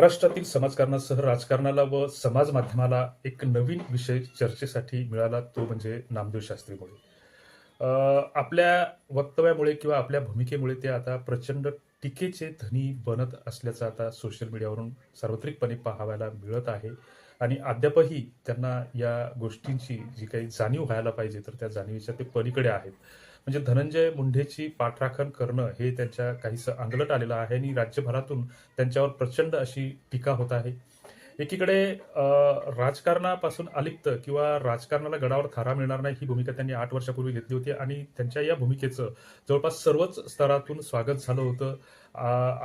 महाराष्ट्रातील समाजकारणासह राजकारणाला व समाज माध्यमाला एक नवीन विषय चर्चेसाठी मिळाला तो म्हणजे नामदेव शास्त्रीमुळे. आपल्या वक्तव्यामुळे किंवा आपल्या भूमिकेमुळे ते आता प्रचंड टीकेचे धनी बनत असल्याचं आता सोशल मीडियावरून सार्वत्रिकपणे पाहायला मिळत आहे. आणि अद्यापही त्यांना या गोष्टींची जी काही जाणीव व्हायला पाहिजे तर त्या जाणीवीच्या ते पलीकडे आहेत. म्हणजे धनंजय मुंडेची पाठराखण करणं हे त्यांच्या काहीसं अंगलट आलेलं आहे आणि राज्यभरातून त्यांच्यावर प्रचंड अशी टीका होत आहे. एकीकडे राजकारणापासून अलिप्त किंवा राजकारणाला गडावर थारा मिळणार नाही ही भूमिका त्यांनी आठ वर्षापूर्वी घेतली होती आणि त्यांच्या या भूमिकेचं जवळपास सर्वच स्तरातून स्वागत झालं होतं.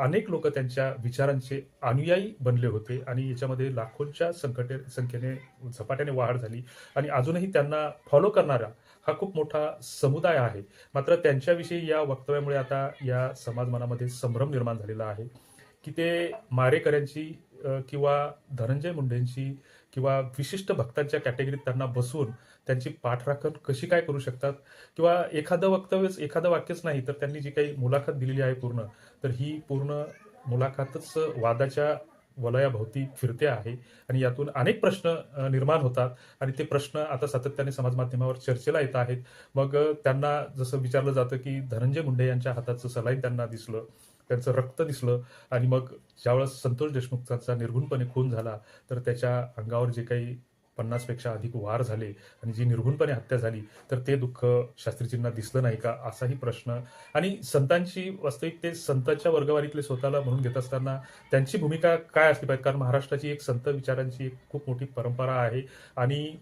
अनेक लोक त्यांच्या विचारांचे अनुयायी बनले होते आणि याच्यामध्ये लाखोंच्या संकटे संख्येने झपाट्याने वाढ झाली आणि अजूनही त्यांना फॉलो करणारा हा खूप मोठा समुदाय आहे. मात्र त्यांच्याविषयी या वक्तव्यामुळे आता या समाज मनामध्ये संभ्रम निर्माण झालेला आहे. की ते मारेकऱ्यांची किंवा धनंजय मुंडेंची किंवा विशिष्ट भक्तांच्या कॅटेगरीत त्यांना बसवून त्यांची पाठराखण कशी काय करू शकतात? किंवा एखादं वक्तव्यच एखादं वाक्यच नाही तर त्यांनी जी काही मुलाखत दिलेली आहे पूर्ण तर ही पूर्ण मुलाखतच वादाच्या वलयाभोवती फिरते आहे आणि यातून अनेक प्रश्न निर्माण होतात आणि ते प्रश्न आता सातत्याने समाजमाध्यमावर चर्चेला येत आहेत. मग त्यांना जसं विचारलं जातं की धनंजय मुंडे यांच्या हाताचं सलाईन त्यांना दिसलं त्यांचं रक्त दिसलं आणि मग ज्यावेळेस संतोष देशमुखचा निर्घुणपणे खून झाला तर त्याच्या अंगावर जे काही पन्नासपेक्षा अधिक वार झाले आणि जी निर्घुणपणे हत्या झाली तर ते दुःख शास्त्रीजींना दिसलं नाही का? असाही प्रश्न. आणि संतांची वास्तविक ते संतांच्या वर्गवारीतले स्वतःला म्हणून घेत असताना त्यांची भूमिका काय असली पाहिजे? कारण महाराष्ट्राची एक संत विचारांची एक खूप मोठी परंपरा आहे. आणि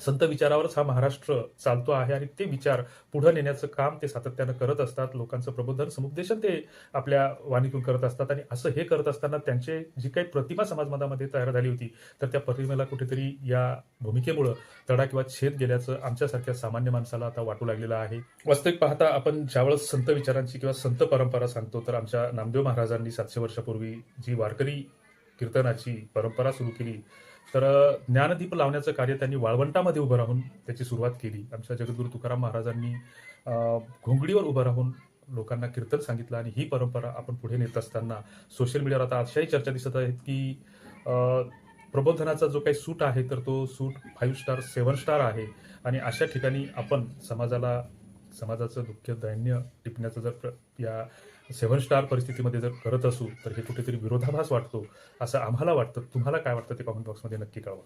संत विचारावरच हा महाराष्ट्र चालतो आहे आणि ते विचार पुढे नेण्याचं काम ते सातत्यानं करत असतात. लोकांचं प्रबोधन समुपदेशन ते आपल्या वाणीतून करत असतात आणि असं हे करत असताना त्यांचे जी काही प्रतिमा समाजमतामध्ये तयार झाली होती तर त्या प्रतिमेला कुठेतरी या भूमिकेमुळं तडा किंवा छेद गेल्याचं आमच्यासारख्या सामान्य माणसाला आता वाटू लागलेलं आहे. वास्तविक पाहता आपण ज्यावेळेस संत विचारांची किंवा संत परंपरा सांगतो तर आमच्या नामदेव महाराजांनी सातशे वर्षापूर्वी जी वारकरी कीर्तनाची परंपरा सुरू केली. तर ज्ञानदीप लावण्याचं कार्य त्यांनी वाळवंटामध्ये उभं राहून त्याची सुरुवात केली. आमच्या जगद्गुरू तुकाराम महाराजांनी घोंगडीवर उभं राहून लोकांना कीर्तन सांगितलं आणि ही परंपरा आपण पुढे नेत असताना सोशल मीडियावर आता अशाही चर्चा दिसत आहेत की प्रबोधनाचा जो काही सूट आहे तर तो suit five star seven star आहे. आणि अशा ठिकाणी आपण समाजाला समाजाचं दुःख दैन्य टिपण्याचं जर प्र- या सेव्हन स्टार परिस्थितीमध्ये जर करत असू तर हे कुठेतरी विरोधाभास वाटतो असं आम्हाला वाटतं. तुम्हाला काय वाटतं ते कॉमेंट बॉक्समध्ये नक्की कळवा.